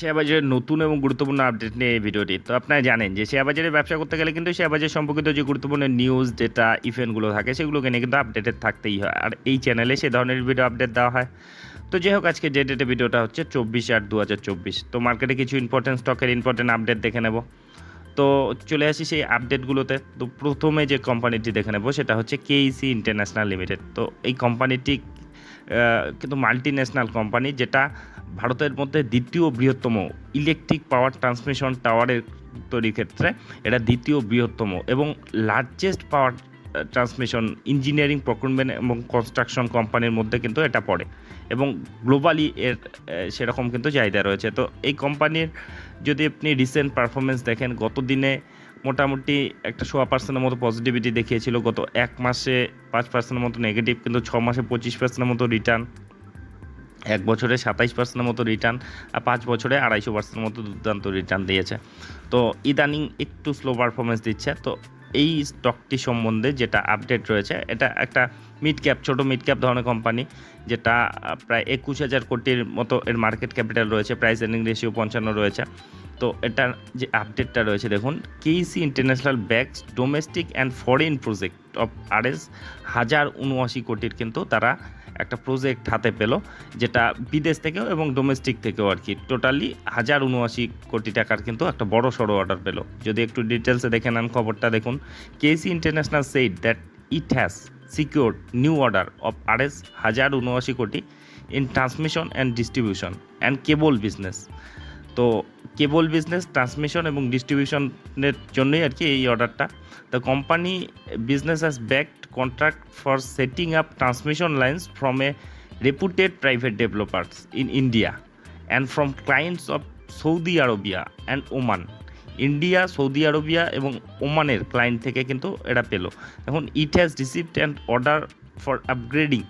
Share বাজারের নতুন এবং গুরুত্বপূর্ণ আপডেট নিয়ে এই ভিডিওটি। তো আপনারা জানেন যে শেয়ার বাজারে ব্যবসা করতে গেলে কিন্তু শেয়ার বাজার সম্পর্কিত যে গুরুত্বপূর্ণ নিউজ ডেটা ইভেন্টগুলো থাকে, সেগুলোকে নিয়ে কিন্তু আপডেটেড থাকতেই হয়। আর এই চ্যানেলে সে ধরনের ভিডিও আপডেট দেওয়া হয়। তো যাই হোক আজকে যে ডেটে ভিডিওটা হচ্ছে চব্বিশ আট দু তো মার্কেটে কিছু ইম্পর্টেন্ট স্টকের ইম্পর্টেন্ট আপডেট দেখে নেব। তো চলে আসি সেই আপডেটগুলোতে তো প্রথমে যে কোম্পানিটি দেখে নেব, সেটা হচ্ছে কেইসি ইন্টারন্যাশনাল লিমিটেড তো এই কোম্পানিটি কিন্তু মাল্টি ন্যাশনাল কোম্পানি যেটা ভারতের মধ্যে দ্বিতীয় বৃহত্তম ইলেকট্রিক পাওয়ার ট্রান্সমিশন টাওয়ারের তৈরির ক্ষেত্রে এটা দ্বিতীয় বৃহত্তম এবং largest power transmission engineering procurement এবং কনস্ট্রাকশন কোম্পানির মধ্যে কিন্তু এটা পড়ে এবং গ্লোবালি এর সেরকম কিন্তু চাহিদা রয়েছে। তো এই কোম্পানির যদি আপনি রিসেন্ট পারফরমেন্স দেখেন, গত দিনে মোটামুটি একটা সোয়া পার্সেন্টের মতো পজিটিভিটি দেখিয়েছিল। গত এক মাসে পাঁচ পার্সেন্টের মতো নেগেটিভ কিন্তু ছ মাসে পঁচিশ পার্সেন্টের মতো রিটার্ন এক বছরে সাতাইশ পার্সেন্টের মতো রিটার্ন আর পাঁচ বছরে আড়াইশো পার্সেন্টের মতো দুর্দান্ত রিটার্ন দিয়েছে। তো ইদানিং একটু স্লো পারফরমেন্স দিচ্ছে। তো এই স্টকটি সম্বন্ধে যেটা আপডেট রয়েছে, এটা একটা মিড ক্যাপ ছোটো মিড ক্যাপ ধরনের কোম্পানি যেটা প্রায় একুশ হাজার কোটির মতো এর মার্কেট ক্যাপিটাল রয়েছে। প্রাইস এর্নিং রেশিও পঞ্চান্ন রয়েছে। তো এটার যে আপডেটটা রয়েছে, দেখুন KEC international bags domestic and foreign project of RS হাজার উনআশি কোটির কিন্তু তারা একটা প্রজেক্ট হাতে পেল, যেটা বিদেশ থেকেও এবং ডোমেস্টিক থেকেও আর কি। টোটালি হাজার উনআশি কোটি টাকার কিন্তু একটা বড় সড়ো অর্ডার পেল। যদি একটু ডিটেলসে দেখে নেন খবরটা, দেখুন KEC international said that it has secured new order of RS হাজার উনআশি কোটি in transmission and distribution and cable business তো কেবল বিজনেস, ট্রান্সমিশন এবং ডিস্ট্রিবিউশনের জন্যই আর কি এই অর্ডারটা। The company business has bagged contract for setting up transmission lines from a reputed private developers in India and from clients of Saudi Arabia and Oman India Saudi Arabia এবং ওমানের client থেকে কিন্তু এটা পেল। এখন it has received and order for upgrading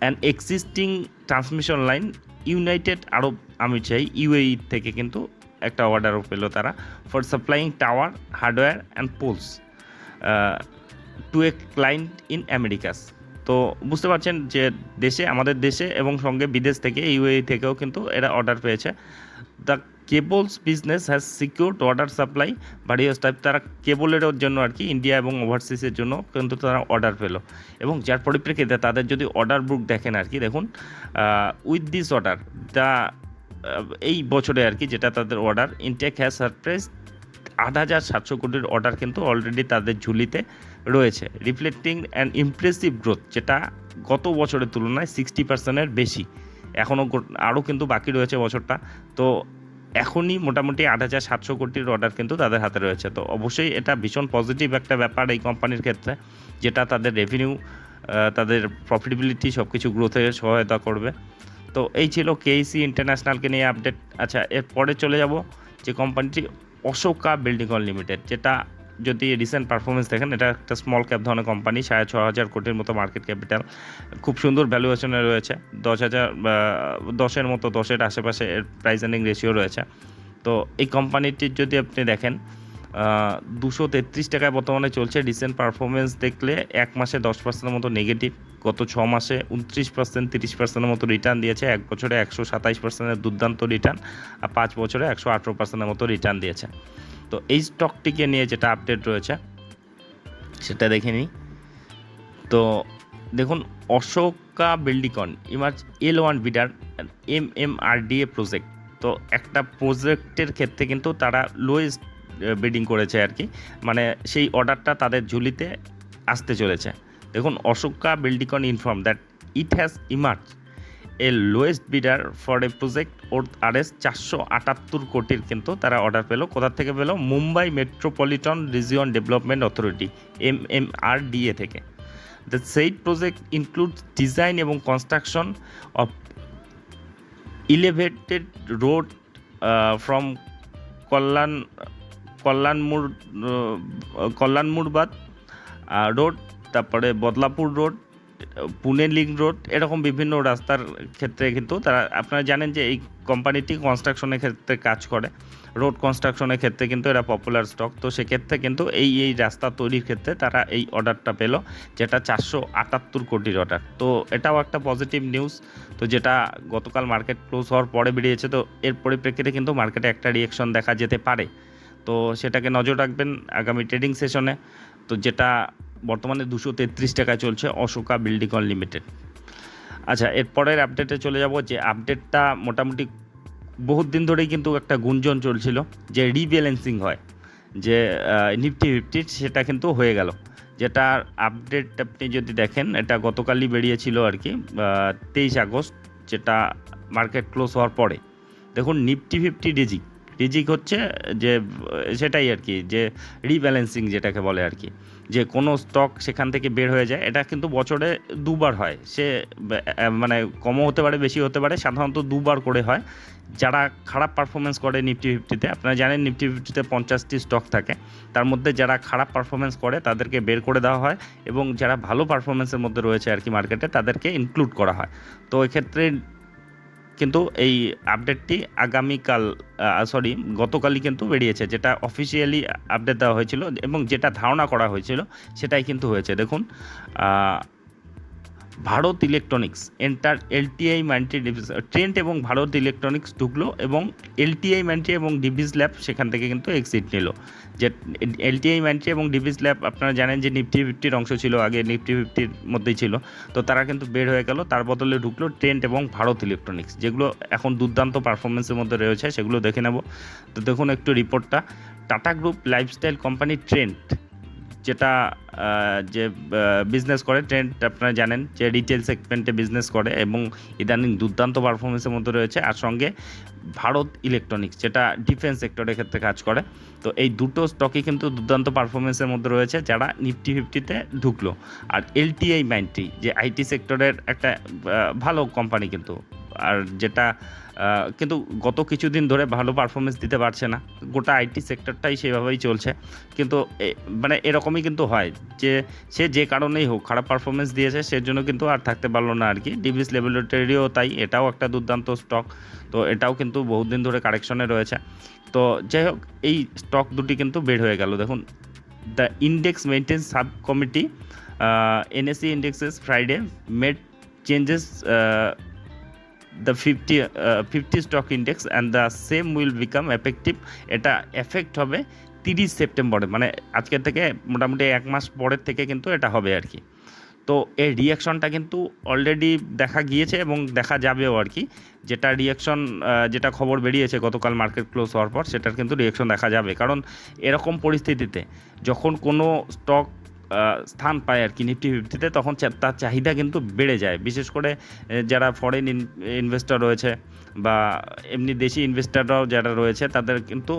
an existing transmission line United Arab আমিরশাহী UAE থেকে কিন্তু একটা অর্ডারও পেল তারা for supplying tower hardware and poles to a client in Americas তো বুঝতে পারছেন যে দেশে, আমাদের দেশে এবং সঙ্গে বিদেশ থেকে, ইউএই থেকেও কিন্তু এরা অর্ডার পেয়েছে। The cables business has secured order supply various type তারা কেবলের জন্য আর কি ইন্ডিয়া এবং ওভারসিজের জন্য কিন্তু তারা অর্ডার পেল। এবং যার পরিপ্রেক্ষিতে তাদের যদি অর্ডার বুক দেখেন আর কি, দেখুন উইথ দিস অর্ডার দ্য এই বছরে আর কি যেটা তাদের অর্ডার ইনটেক হ্যাজ সারপ্রাইজ আট হাজার সাতশো কোটির অর্ডার কিন্তু অলরেডি তাদের ঝুলিতে রয়েছে। রিফ্লেক্টিং অ্যান্ড ইমপ্রেসিভ গ্রোথ যেটা গত বছরের তুলনায় সিক্সটি পার্সেন্টের বেশি। এখনও আরও কিন্তু বাকি রয়েছে বছরটা। তো এখনই মোটামুটি আট হাজার সাতশো কোটির অর্ডার কিন্তু তাদের হাতে রয়েছে। তো অবশ্যই এটা ভীষণ পজিটিভ একটা ব্যাপার এই কোম্পানির ক্ষেত্রে, যেটা তাদের রেভিনিউ তাদের প্রফিটেবিলিটি সব কিছু গ্রোথে সহায়তা করবে। তো এই ছিল কেইসি ইন্টারন্যাশনালকে নিয়ে আপডেট আচ্ছা এরপরে চলে যাব যে কোম্পানিটি অশোকা বিল্ডিং অল লিমিটেড যেটা যদি রিসেন্ট পারফরমেন্স দেখেন, এটা একটা স্মল ক্যাপ ধরনের কোম্পানি সাড়ে ছ হাজার কোটির মতো মার্কেট ক্যাপিটাল খুব সুন্দর ভ্যালুয়েশনে রয়েছে, দশ হাজার দশের মতো, দশের আশেপাশে এর প্রাইস এর্নিং রেশিও রয়েছে। তো এই কোম্পানিটির যদি আপনি দেখেন দুশো তেত্রিশ টাকায় বর্তমানে চলছে। রিসেন্ট পারফরমেন্স দেখলে এক মাসে দশ পার্সেন্টের মতো নেগেটিভ গত ছ মাসে উনত্রিশ পার্সেন্ট তিরিশ পার্সেন্টের মতো রিটার্ন দিয়েছে। এক বছরে একশো সাতাইশ পার্সেন্টের দুর্দান্ত রিটার্ন আর পাঁচ বছরে একশো আঠেরো পার্সেন্টের মতো রিটার্ন দিয়েছে। তো এই স্টকটিকে নিয়ে যেটা আপডেট রয়েছে, সেটা দেখে নিই। তো দেখুন, Ashoka Buildcon, emerge L one bidder, M M R D A project তো একটা প্রজেক্টের ক্ষেত্রে কিন্তু তারা লোয়েস্ট বিডিং করেছে আর কি। মানে সেই অর্ডারটা তাদের ঝুলিতে আসতে চলেছে। দেখুন, Ashoka Buildcon inform that it has emerge a lowest bidder for a project of R S চারশো আটাত্তর কোটির কিন্তু তারা অর্ডার পেল। কোথা থেকে পেল? Mumbai metropolitan region development authority M M R DA থেকে। The said project include design এবং construction of elevated road from Kalyan, কল্যাণমুর কল্যাণমুরবাদ road তারপরে Badlapur road, Pune link road, এরকম বিভিন্ন রাস্তার ক্ষেত্রে কিন্তু তারা, আপনারা জানেন যে এই কোম্পানিটি কনস্ট্রাকশনের ক্ষেত্রে কাজ করে। রোড কনস্ট্রাকশনের ক্ষেত্রে কিন্তু এরা পপুলার স্টক তো সেক্ষেত্রে কিন্তু এই এই রাস্তা তৈরির ক্ষেত্রে তারা এই অর্ডারটা পেল, যেটা চারশো আটাত্তর কোটির অর্ডার তো এটাও একটা পজিটিভ নিউজ তো যেটা গতকাল মার্কেট ক্লোজ হওয়ার পরে বেরিয়েছে, তো এর পরিপ্রেক্ষিতে কিন্তু মার্কেটে একটা রিয়েকশন দেখা যেতে পারে। তো সেটাকে নজর রাখবেন আগামী ট্রেডিং সেশনে তো যেটা বর্তমানে দুশো তেত্রিশ টাকায় চলছে অশোকা বিল্ডিং লিমিটেড। আচ্ছা এরপরের আপডেটে চলে যাব যে আপডেটটা মোটামুটি বহুত দিন ধরেই কিন্তু একটা গুঞ্জন চলছিল যে রিব্যালেন্সিং হয়, যে নিফটি ফিফটি সেটা কিন্তু হয়ে গেল। যেটার আপডেট আপনি যদি দেখেন, এটা গতকালই বেরিয়েছিল আর কি তেইশ আগস্ট, যেটা মার্কেট ক্লোজ হওয়ার পরে। দেখুন নিফটি ফিফটি ডিজিক ডিজিক হচ্ছে যে, সেটাই আর কি, যে রিব্যালেন্সিং যেটাকে বলে আর কি, যে কোনো স্টক সেখান থেকে বের হয়ে যায়। এটা কিন্তু বছরে দুবার হয়। সে মানে কমও হতে পারে বেশি হতে পারে, সাধারণত দুবার করে হয়। যারা খারাপ পারফরমেন্স করে নিফটি ফিফটিতে আপনারা জানেন নিফটি ফিফটিতে পঞ্চাশটি স্টক থাকে। তার মধ্যে যারা খারাপ পারফরমেন্স করে, তাদেরকে বের করে দেওয়া হয় এবং যারা ভালো পারফরমেন্সের মধ্যে রয়েছে আর কি মার্কেটে তাদেরকে ইনক্লুড করা হয়। তো এক্ষেত্রে কিন্তু এই আপডেটটি আগামীকাল সরি গতকালই কিন্তু বেরিয়েছে, যেটা অফিসিয়ালি আপডেট দেওয়া হয়েছিল এবং যেটা ধারণা করা হয়েছিল, সেটাই কিন্তু হয়েছে। দেখুন ভারত ইলেকট্রনিক্স, এন্টার এলটিআই মাল্টি ট্রেন্ড এবং ভারত ইলেকট্রনিক্স ঢুকলো এবং এলটিআই মাল্টি এবং ডিভিস ল্যাব সেখান থেকে কিন্তু এক্সিট নিল। যে এলটিআই মাল্টি এবং ডিভিস ল্যাব আপনারা জানেন যে নিফটি ফিফটির অংশ ছিল, আগে নিফটি ফিফটির মধ্যেই ছিল। তো তারা কিন্তু বের হয়ে গেল, তার বদলে ঢুকলো ট্রেন্ড এবং ভারত ইলেকট্রনিক্স। যেগুলো এখন দুর্দান্ত পারফরমেন্সের মধ্যে রয়েছে, সেগুলো দেখে নেব। তো দেখুন একটু রিপোর্টটা Tata group lifestyle company Trent যেটা যে বিজনেস করে ট্রেন্ড আপনারা জানেন যে রিটেল সেগমেন্টে বিজনেস করে এবং ইদানিং দুর্দান্ত পারফরমেন্সের মধ্যে রয়েছে। আর সঙ্গে ভারত ইলেকট্রনিক্স যেটা ডিফেন্স সেক্টরের ক্ষেত্রে কাজ করে। তো এই দুটো স্টকই কিন্তু দুর্দান্ত পারফরমেন্সের মধ্যে রয়েছে, যারা নিফটি ফিফটিতে ঢুকলো। আর এলটিআই মাইনটি যে আইটি সেক্টরের একটা ভালো কোম্পানি কিন্তু। আর যেটা কিন্তু গত কিছুদিন ধরে ভালো পারফরমেন্স দিতে পারছে না। গোটা আইটি সেক্টরটাই সেভাবেই চলছে। কিন্তু মানে এরকমই কিন্তু হয় যে, সে যে কারণেই হোক, খারাপ পারফরমেন্স দিয়েছে সে জন্য কিন্তু আর থাকতে পারল না আর কি ডিভিস ল্যাবরেটরিও তাই, এটাও একটা দুর্দান্ত স্টক তো এটাও কিন্তু বহুদিন ধরে কারেকশনে রয়েছে। তো যাই হোক, এই স্টক দুটি কিন্তু বের হয়ে গেল। দেখুন the index maintenance sub committee NSC indexes Friday made changes the fifty fifty stock index and the same will become effective এটা এফেক্ট হবে তিরিশ সেপ্টেম্বরে মানে আজকের থেকে মোটামুটি এক মাস পরের থেকে কিন্তু এটা হবে আর কি। তো এর রিয়াকশনটা কিন্তু অলরেডি দেখা গিয়েছে এবং দেখা যাবেও আর কি। যেটা রিয়াকশন যেটা খবর বেরিয়েছে গতকাল মার্কেট ক্লোজ হওয়ার পর, সেটার কিন্তু রিয়াকশন দেখা যাবে। কারণ এরকম পরিস্থিতিতে যখন কোনো স্টক স্থান পায় আর কি নিফটি ফিফটিতে, তখন তার চাহিদা কিন্তু বেড়ে যায়। বিশেষ করে যারা ফরেন ইনভেস্টর রয়েছে বা এমনি দেশি ইনভেস্টররাও যারা রয়েছে, তাদের কিন্তু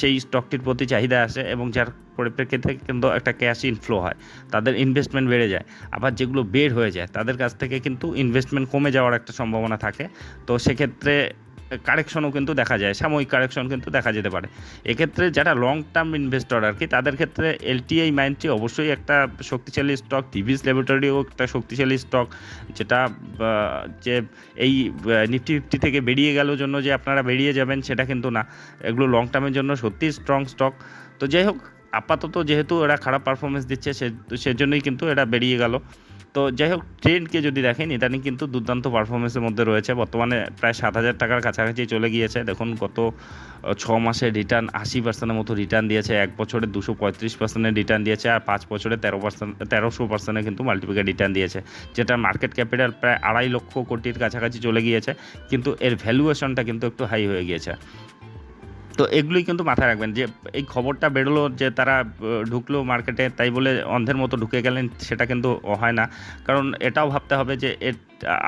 সেই স্টকটির প্রতি চাহিদা আসে এবং যার পরিপ্রেক্ষিতে কিন্তু একটা ক্যাশ ইনফ্লো হয়। তাদের ইনভেস্টমেন্ট বেড়ে যায়। আবার যেগুলো বের হয়ে যায়, তাদের কাছ থেকে কিন্তু ইনভেস্টমেন্ট কমে যাওয়ার একটা সম্ভাবনা থাকে। তো সেক্ষেত্রে কারেকশনও কিন্তু দেখা যায়, সাময়িক কারেকশন কিন্তু দেখা যেতে পারে। এক্ষেত্রে যারা লং টার্ম ইনভেস্টর আর কি, তাদের ক্ষেত্রে এলটিআই মাইন্ডটি অবশ্যই একটা শক্তিশালী স্টক টিভিস ল্যাবরেটরিও একটা শক্তিশালী স্টক যেটা যে এই নিফটি ফিফটি থেকে বেরিয়ে গেল জন্য যে আপনারা বেরিয়ে যাবেন, সেটা কিন্তু না। এগুলো লং টার্মের জন্য সত্যিই স্ট্রং স্টক তো যাই হোক, আপাতত যেহেতু এরা খারাপ পারফরমেন্স দিচ্ছে, সে, সেজন্যই কিন্তু এরা বেরিয়ে গেল। তো যাই হোক ট্রেন্ডকে যদি দেখেন ইদানিং কিন্তু দুর্দান্ত পারফরমেন্সের মধ্যে রয়েছে। বর্তমানে প্রায় সাত হাজার টাকার কাছাকাছি চলে গিয়েছে। দেখুন, গত ছ মাসে রিটার্ন আশি পার্সেন্টের মতো রিটার্ন দিয়েছে। এক বছরে দুশো পঁয়ত্রিশ পার্সেন্টের রিটার্ন দিয়েছে আর পাঁচ বছরে তেরো পার্সেন্ট তেরোশো পার্সেন্টে কিন্তু মাল্টিপ্লিকার রিটার্ন দিয়েছে। যেটা মার্কেট ক্যাপিটাল প্রায় আড়াই লক্ষ কোটির কাছাকাছি চলে গিয়েছে। কিন্তু এর ভ্যালুয়েশনটা কিন্তু একটু হাই হয়ে গিয়েছে। তো এগুলোই কিন্তু মাথায় রাখবেন যে এই খবরটা বেরোলো যে তারা ঢুকলো মার্কেটে, তাই বলে অন্ধের মতো ঢুকে গেলেন সেটা কিন্তু হয় না। কারণ এটাও ভাবতে হবে যে এর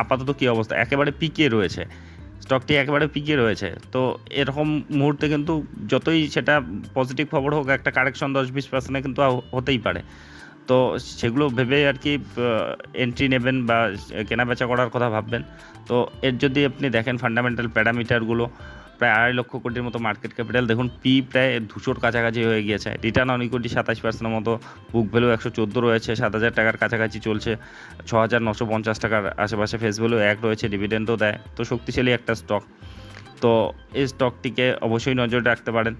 আপাতত কী অবস্থা? একেবারে পিকে রয়েছে। স্টকটি একেবারে পিকে রয়েছে। তো এরকম মুহূর্তে কিন্তু যতই সেটা পজিটিভ খবর হোক, একটা কারেকশন দশ বিশ পার্সেন্টে কিন্তু হতেই পারে। তো সেগুলো ভেবে আর কি এন্ট্রি নেবেন বা কেনা বেচা করার কথা ভাববেন। তো এর যদি আপনি দেখেন ফান্ডামেন্টাল প্যারামিটারগুলো প্রায় আড়াই লক্ষ কোটির মতো মার্কেট ক্যাপিটাল দেখুন পি প্রায় দুশোর কাছাকাছি হয়ে গিয়েছে। রিটার্ন অন ইকুইটি সাতাশ পার্সেন্টের মতো। বুক ভ্যালু একশো চোদ্দ রয়েছে, সাত হাজার টাকার কাছাকাছি চলছে। ছ হাজার নশো পঞ্চাশ টাকার আশেপাশে ফেস ভ্যালু এক রয়েছে ডিভিডেন্ডও দেয়। তো শক্তিশালী একটা স্টক তো এই স্টকটিকে অবশ্যই নজর রাখতে পারেন।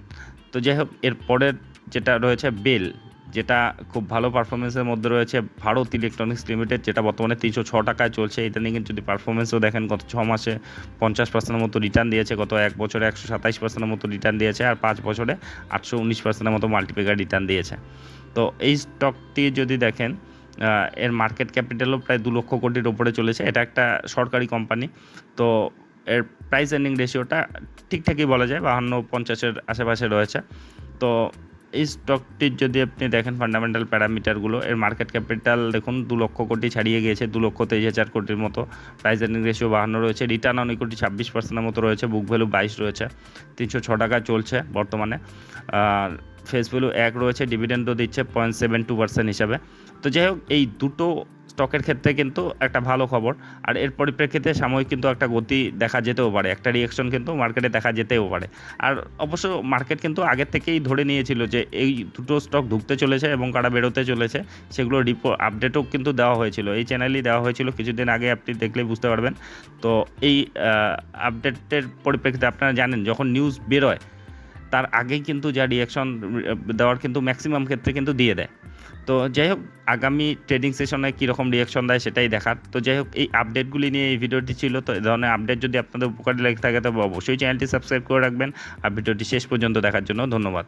তো যাই হোক এরপরের যেটা রয়েছে বেল যেটা খুব ভালো পারফরমেন্সের মধ্যে রয়েছে। ভারত ইলেকট্রনিক্স লিমিটেড যেটা বর্তমানে তিনশো ছ টাকায় চলছে। এটা নিয়ে কিন্তু যদি পারফরমেন্সও দেখেন, গত ছ মাসে পঞ্চাশ পার্সেন্টের মতো রিটার্ন দিয়েছে, গত এক বছরে একশো সাতাইশ পার্সেন্টের মতো রিটার্ন দিয়েছে, আর পাঁচ বছরে আটশো উনিশ পার্সেন্টের মতো মাল্টিপ্লিকার রিটার্ন দিয়েছে। তো এই স্টকটি যদি দেখেন এর মার্কেট ক্যাপিটালও প্রায় দু লক্ষ কোটির ওপরে চলেছে। এটা একটা সরকারি কোম্পানি তো এর প্রাইস এর্নিং রেশিওটা ঠিকঠাকই বলা যায়, বাহান্ন পঞ্চাশের আশেপাশে রয়েছে। তো এই স্টকটির যদি আপনি দেখেন ফান্ডামেন্টাল প্যারামিটারগুলো এর মার্কেট ক্যাপিটাল দেখুন, দু লক্ষ কোটি ছাড়িয়ে গিয়েছে, দু লক্ষ তেইশ হাজার কোটির মতো। প্রাইস এর্নিং রেশিও বাহান্ন রয়েছে রিটার্ন অন ইকুইটি ছাব্বিশ পার্সেন্টের মতো রয়েছে বুক ভ্যালু বাইশ রয়েছে, তিনশো ছ টাকা চলছে বর্তমানে। আর ফেস ভ্যালু এক রয়েছে ডিভিডেন্ডও দিচ্ছে পয়েন্ট সেভেন টু পার্সেন্ট হিসাবে। তো যাই হোক, এই দুটো স্টকের ক্ষেত্রে কিন্তু একটা ভালো খবর। আর এর পরিপ্রেক্ষিতে সাময়িক কিন্তু একটা গতি দেখা যেতেও পারে, একটা রিয়েকশন কিন্তু মার্কেটে দেখা যেতেও পারে। আর অবশ্য মার্কেট কিন্তু আগের থেকেই ধরে নিয়েছিল যে এই দুটো স্টক ঢুকতে চলেছে এবং কারা বেরোতে চলেছে, সেগুলো রিপো আপডেটও কিন্তু দেওয়া হয়েছিল। এই চ্যানেলেই দেওয়া হয়েছিল, কিছুদিন আগে আপনি দেখলেই বুঝতে পারবেন। তো এই আপডেটের পরিপ্রেক্ষিতে আপনারা জানেন, যখন নিউজ বেরোয়, তার আগেই কিন্তু যা রিয়াকশন দেওয়ার কিন্তু ম্যাক্সিমাম ক্ষেত্রে কিন্তু দিয়ে দেয়। তো যাই হোক, আগামী ট্রেডিং সেশনে কীরকম রিয়াকশন দেয় সেটাই দেখার। তো যাই হোক, এই আপডেটগুলি নিয়ে এই ভিডিওটি ছিল, তো এই ধরনের আপডেট যদি আপনাদের উপকারী লেগে থাকে, তবে অবশ্যই চ্যানেলটি সাবস্ক্রাইব করে রাখবেন। আর ভিডিওটি শেষ পর্যন্ত দেখার জন্য ধন্যবাদ।